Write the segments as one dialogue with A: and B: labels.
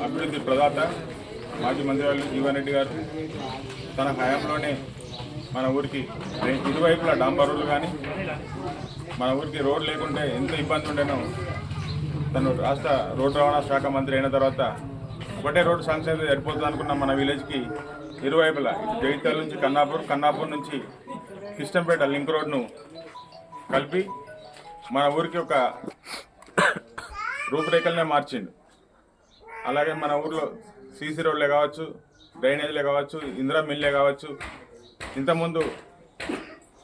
A: అభివృద్ధి ప్రదాత మాజీ మంత్రివాలు జీవన్ రెడ్డి గారు తన హయాంలోనే మన ఊరికి ఇరువైపులా డాంబర్ రోడ్లు కానీ మన ఊరికి రోడ్ లేకుంటే ఎంత ఇబ్బంది ఉండేనో తను రాష్ట్ర రోడ్డు రవాణా శాఖ మంత్రి అయిన తర్వాత ఒకటే రోడ్డు సంక్షేమం సరిపోతుంది అనుకున్న మన విలేజ్కి ఇరువైపులా జగిత్యాల నుంచి కన్నాపూర్ కన్నాపూర్ నుంచి కిష్టంపేట లింక్ రోడ్ను కలిపి మన ఊరికి ఒక రూపురేఖలనే మార్చిండు. అలాగే మన ఊర్లో సీసీ రోడ్లే కావచ్చు డ్రైనేజ్లే కావచ్చు ఇందిరా మిల్లే కావచ్చు. ఇంతకుముందు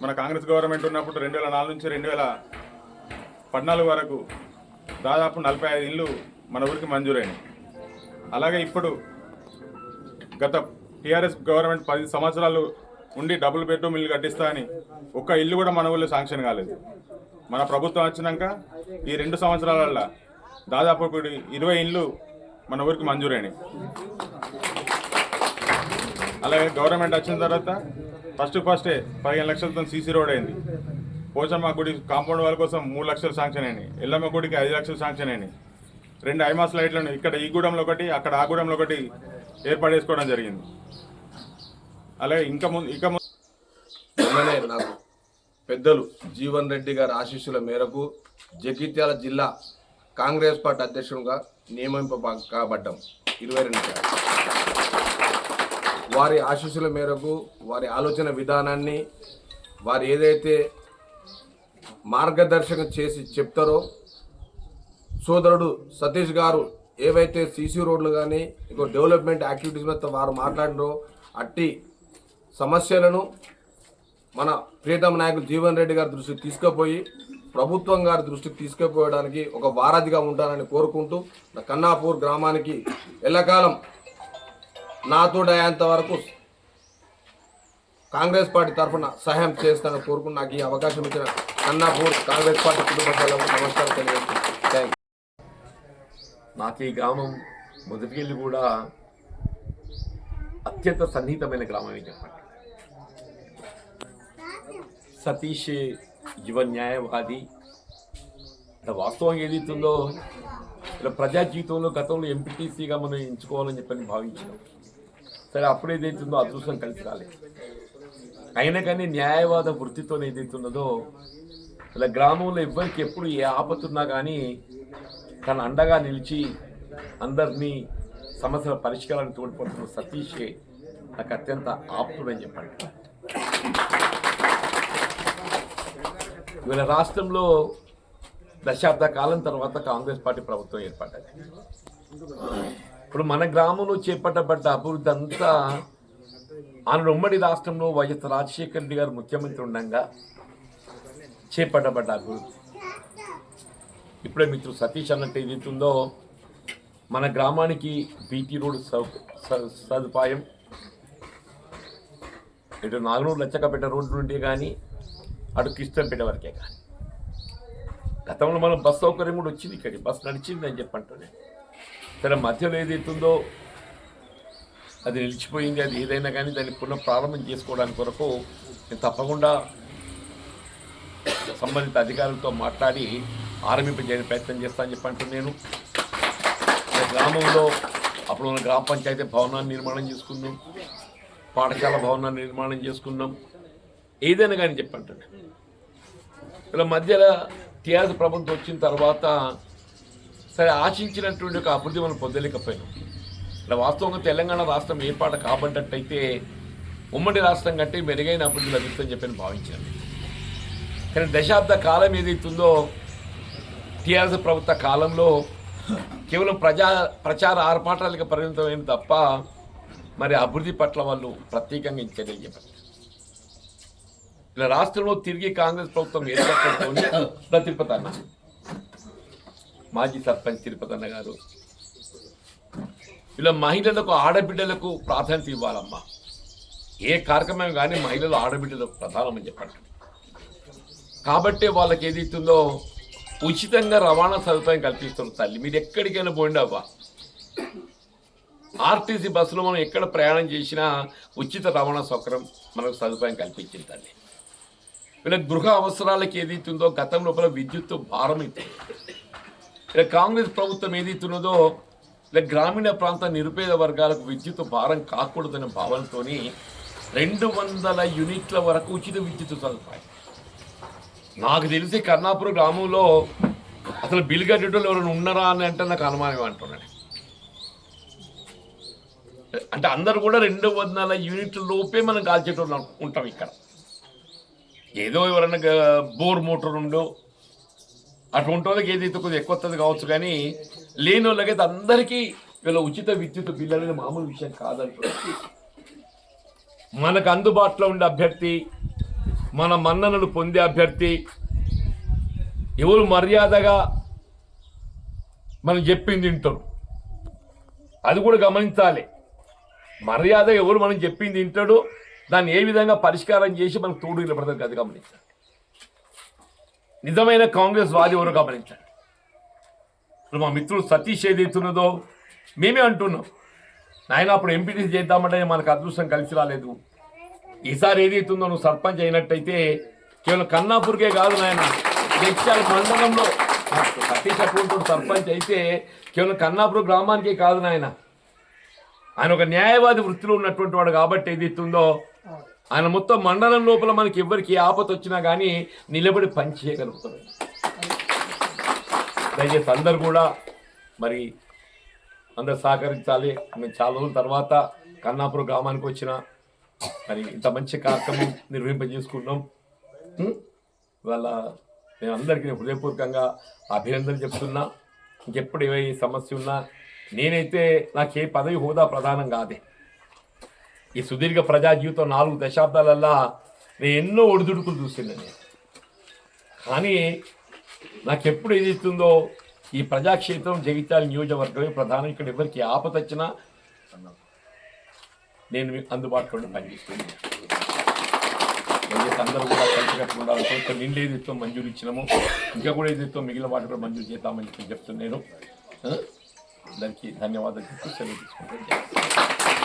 A: మన కాంగ్రెస్ గవర్నమెంట్ ఉన్నప్పుడు రెండు వేల నాలుగు నుంచి రెండు వేల పద్నాలుగు వరకు దాదాపు నలభై ఐదు ఇళ్ళు మన ఊరికి మంజూరైనవి అలాగే ఇప్పుడు గత టీఆర్ఎస్ గవర్నమెంట్ పది సంవత్సరాలు ఉండి డబుల్ బెడ్రూమ్ ఇల్లు కట్టిస్తా అని ఒక్క ఇల్లు కూడా మన ఊళ్ళో శాంక్షన్ కాలేదు. మన ప్రభుత్వం వచ్చినాక ఈ రెండు సంవత్సరాలలో దాదాపు ఒకటి ఇరవై ఇండ్లు మన ఊరికి మంజూరైనవి అలాగే గవర్నమెంట్ వచ్చిన తర్వాత ఫస్ట్ ఫస్టే పదిహేను లక్షలతో సీసీ రోడ్ అయింది. పోచమ్మ గుడి కాంపౌండ్ వాళ్ళ కోసం మూడు లక్షలు శాంక్షన్ అయినాయి. ఎల్లమ్మ గుడికి ఐదు లక్షలు శాంక్షన్ అయినాయి. రెండు ఐమాస్ లైట్లను ఇక్కడ ఈ గూడెంలో ఒకటి అక్కడ ఆ గూడెంలో ఒకటి ఏర్పాటు చేసుకోవడం జరిగింది. అలాగే ఇంకా ముందు ఇక ముందు
B: నాకు పెద్దలు జీవన్ రెడ్డి గారి ఆశీస్సుల మేరకు జగిత్యాల జిల్లా కాంగ్రెస్ పార్టీ అధ్యక్షుడిగా నియమింప కాబడ్డాం ఇరవై రెండు వారి ఆశీస్సుల మేరకు వారి ఆలోచన విధానాన్ని వారు ఏదైతే మార్గదర్శకం చేసి చెప్తారో సోదరుడు సతీష్ గారు ఏవైతే సీసీ రోడ్లు కానీ ఇంకో డెవలప్మెంట్ యాక్టివిటీస్ మీద వారు మాట్లాడినో అట్టి సమస్యలను మన ప్రీతం నాయకులు జీవన్ రెడ్డి గారి దృష్టికి తీసుకుపోయి ప్రభుత్వం గారి దృష్టికి తీసుకుపోవడానికి ఒక వారధిగా ఉంటానని కోరుకుంటూ నా కన్నాపూర్ గ్రామానికి ఎల్లకాలం నాతోడయ్యేంత వరకు కాంగ్రెస్ పార్టీ తరఫున సహాయం చేస్తానని కోరుకుని నాకు ఈ అవకాశం ఇచ్చిన కన్నాపూర్ కాంగ్రెస్ పార్టీ కుటుంబ సభ్యులకు నమస్కారం తెలియజేస్తున్నాను
C: నాకు ఈ గ్రామం మొదటికెళ్ళి కూడా అత్యంత సన్నిహితమైన గ్రామం అని చెప్పండి సతీష్ యువ న్యాయవాది ఇలా వాస్తవం ఏదైతుందో ఇలా ప్రజా జీవితంలో గతంలో ఎంపీటీసీగా మనం ఎంచుకోవాలని చెప్పని భావించాం సరే అప్పుడు ఏదైతుందో అదృష్టం కలిసి రాలేదు. అయినా కానీ న్యాయవాద వృత్తితో ఏదైతున్నదో ఇలా గ్రామంలో ఎవ్వరికి ఎప్పుడు ఏ ఆపతున్నా కానీ తన అండగా నిలిచి అందరినీ సమస్యల పరిష్కారాన్ని తోడ్పడుతున్న సతీషే నాకు అత్యంత ఆప్తుడని చెప్పండి. ఇవాళ రాష్ట్రంలో దశాబ్ద కాలం తర్వాత కాంగ్రెస్ పార్టీ ప్రభుత్వం ఏర్పడ్డది. ఇప్పుడు మన గ్రామంలో చేపట్టబడ్డ అభివృద్ధి అంతా ఆనాడు ఉమ్మడి రాష్ట్రంలో వైఎస్ రాజశేఖర రెడ్డి గారు ముఖ్యమంత్రి ఉండగా చేపట్టబడ్డ అభివృద్ధి. ఇప్పుడే మిత్రుడు సతీష్ అన్నట్టు ఏదైతుందో మన గ్రామానికి బీటీ రోడ్ స- సదుపాయం. ఇటు నాలుగు లచ్చకపేట రోడ్డు నుండి కానీ అటు కృష్ణంపేట వరకే కానీ గతంలో మనం బస్ సౌకర్యం కూడా వచ్చింది ఇక్కడికి. బస్ నడిచింది అని చెప్పంటున్నాను సరే మధ్యలో ఏదైతుందో అది నిలిచిపోయింది అది ఏదైనా కానీ దాన్ని పునః ప్రారంభం చేసుకోవడానికి కొరకు నేను తప్పకుండా సంబంధిత అధికారులతో మాట్లాడి ఆరంభింపజేయని ప్రయత్నం చేస్తానని చెప్పి నేను. గ్రామంలో అప్పుడు ఉన్న గ్రామ పంచాయతీ భవనాన్ని నిర్మాణం చేసుకున్నాం. పాఠశాల భవనాన్ని నిర్మాణం చేసుకున్నాం. ఏదైనా కానీ చెప్పంటాడు. ఇలా మధ్యలో టీఆర్ఎస్ ప్రభుత్వం వచ్చిన తర్వాత సరే ఆశించినటువంటి ఒక అభివృద్ధి మనం పొందలేకపోయినాం. ఇలా వాస్తవంగా తెలంగాణ రాష్ట్రం ఏర్పాటు కాబడ్డట్టయితే ఉమ్మడి రాష్ట్రం కంటే మెరుగైన అభివృద్ధి లభిస్తుందని చెప్పి నేను భావించాను. కానీ దశాబ్ద కాలం ఏదైతుందో టీఆర్ఎస్ ప్రభుత్వ కాలంలో కేవలం ప్రజా ప్రచార ఆర్పాటాలకు పరిమితమైన తప్ప మరి అభివృద్ధి పట్ల వాళ్ళు ప్రత్యేకంగా చర్యలు చెప్పారు ఇలా రాష్ట్రంలో తిరిగి కాంగ్రెస్ ప్రభుత్వం ఏర్పడుతుంది తిరుపతి అన్న మాజీ సర్పంచ్ తిరుపతి అన్న గారు. ఇలా మహిళలకు ఆడబిడ్డలకు ప్రాధాన్యత ఇవ్వాలమ్మా. ఏ కార్యక్రమం కానీ మహిళలు ఆడబిడ్డలకు ప్రధానమని చెప్పండి. కాబట్టి వాళ్ళకి ఏదైతుందో ఉచితంగా రవాణా సదుపాయం కల్పిస్తున్నారు తల్లి. మీరు ఎక్కడికైనా పోండి ఆర్టీసీ బస్సులో మనం ఎక్కడ ప్రయాణం చేసినా ఉచిత రవాణా సౌకర్యం మనకు సదుపాయం కల్పించింది తల్లి. వీళ్ళ గృహ అవసరాలకు ఏదైతుందో గతం లోపల విద్యుత్ భారం అవుతుంది ఇలా కాంగ్రెస్ ప్రభుత్వం ఏదైతున్నదో ఇలా గ్రామీణ ప్రాంత నిరుపేద వర్గాలకు విద్యుత్ భారం కాకూడదనే భావనతో రెండు వందల యూనిట్ల వరకు ఉచిత విద్యుత్ సదుపాయం నాకు తెలిసి కర్ణాపురం గ్రామంలో అసలు బిల్ కట్టేటోళ్ళు ఎవరైనా ఉన్నారా అని అంటే నాకు అనుమానం అంటున్నాను అంటే అందరు కూడా రెండు వందల యూనిట్ల లోపే మనం కాల్చేటోళ్ళు ఉంటాం ఇక్కడ ఏదో ఎవరైనా బోర్ మోటార్ ఉండో అటువంటి వాళ్ళకి ఏదైతే కొద్దిగా ఎక్కువ వస్తుంది కావచ్చు కానీ లేని వాళ్ళకైతే అందరికీ వీళ్ళ ఉచిత విద్యుత్ బిల్లు అనేది మామూలు విషయం కాదంటున్నారు. మనకు అందుబాటులో ఉండే అభ్యర్థి మన మన్ననలు పొందే అభ్యర్థి ఎవరు మర్యాదగా మనం చెప్పింది వింటారు. అది కూడా గమనించాలి. మర్యాద ఎవరు మనం చెప్పింది వింటాడు దాన్ని ఏ విధంగా పరిష్కారం చేసి మనకు తోడు నిలబడతారు అది గమనించాలి. నిజమైన కాంగ్రెస్ వాది ఎవరు గమనించండి ఇప్పుడు మా మిత్రుడు సతీష్ ఏదైతున్నదో మేమే అంటున్నాం. నాయన అప్పుడు ఎంపీటీసీ చేద్దామంటే మనకు అదృష్టం కలిసి రాలేదు. ఈసారి ఏదైతుందో నువ్వు సర్పంచ్ అయినట్టయితే కేవలం కన్నాపూర్కే కాదు నాయన జగిత్యాల మండలంలో సతీష్ అటువంటి సర్పంచ్ అయితే కేవలం కన్నాపూర్ గ్రామానికే కాదు నాయన. ఆయన ఒక న్యాయవాది వృత్తిలో ఉన్నటువంటి వాడు కాబట్టి ఏదైతుందో ఆయన మొత్తం మండలం లోపల మనకి ఎవరికి ఆపత వచ్చినా కానీ నిలబడి పని చేయగలుగుతాడు. దయచేసి అందరు కూడా మరి అందరు సహకరించాలి. మేము చాలా రోజుల తర్వాత కన్నాపురం గ్రామానికి వచ్చిన మరి ఇంత మంచి కార్యక్రమం నిర్వహింపజేసుకున్నాం ఉం? ఇవాళ నేను అందరికీ హృదయపూర్వకంగా అభినందనలు చెప్తున్నా. ఇంకెప్పుడు ఏ సమస్య ఉన్నా నేనైతే నాకు ఏ పదవి హోదా ప్రధానం కాదే. ఈ సుదీర్ఘ ప్రజా జీవితం నాలుగు దశాబ్దాలల్లా నేను ఎన్నో ఒడిదుడుకులు చూసింది నేను. కానీ నాకు ఎప్పుడు ఇస్తుందో ఈ ప్రజాక్షేత్రం జగిత్యాల నియోజకవర్గమే ప్రధానం. ఇక్కడ ఎవరికి ఆపత వచ్చినా నేను మీకు అందుబాటులో పనిచేస్తున్నాను. దయచేసి అందరూ కూడా నిండు మంజూరు ఇచ్చినాము ఇంకా కూడా ఏదైతే మిగిలిన వాటి కూడా మంజూరు చేద్దామని చెప్పి చెప్తున్నాను అందరికీ ధన్యవాదాలు చెప్తూ సెలవు తీసుకుంటాను.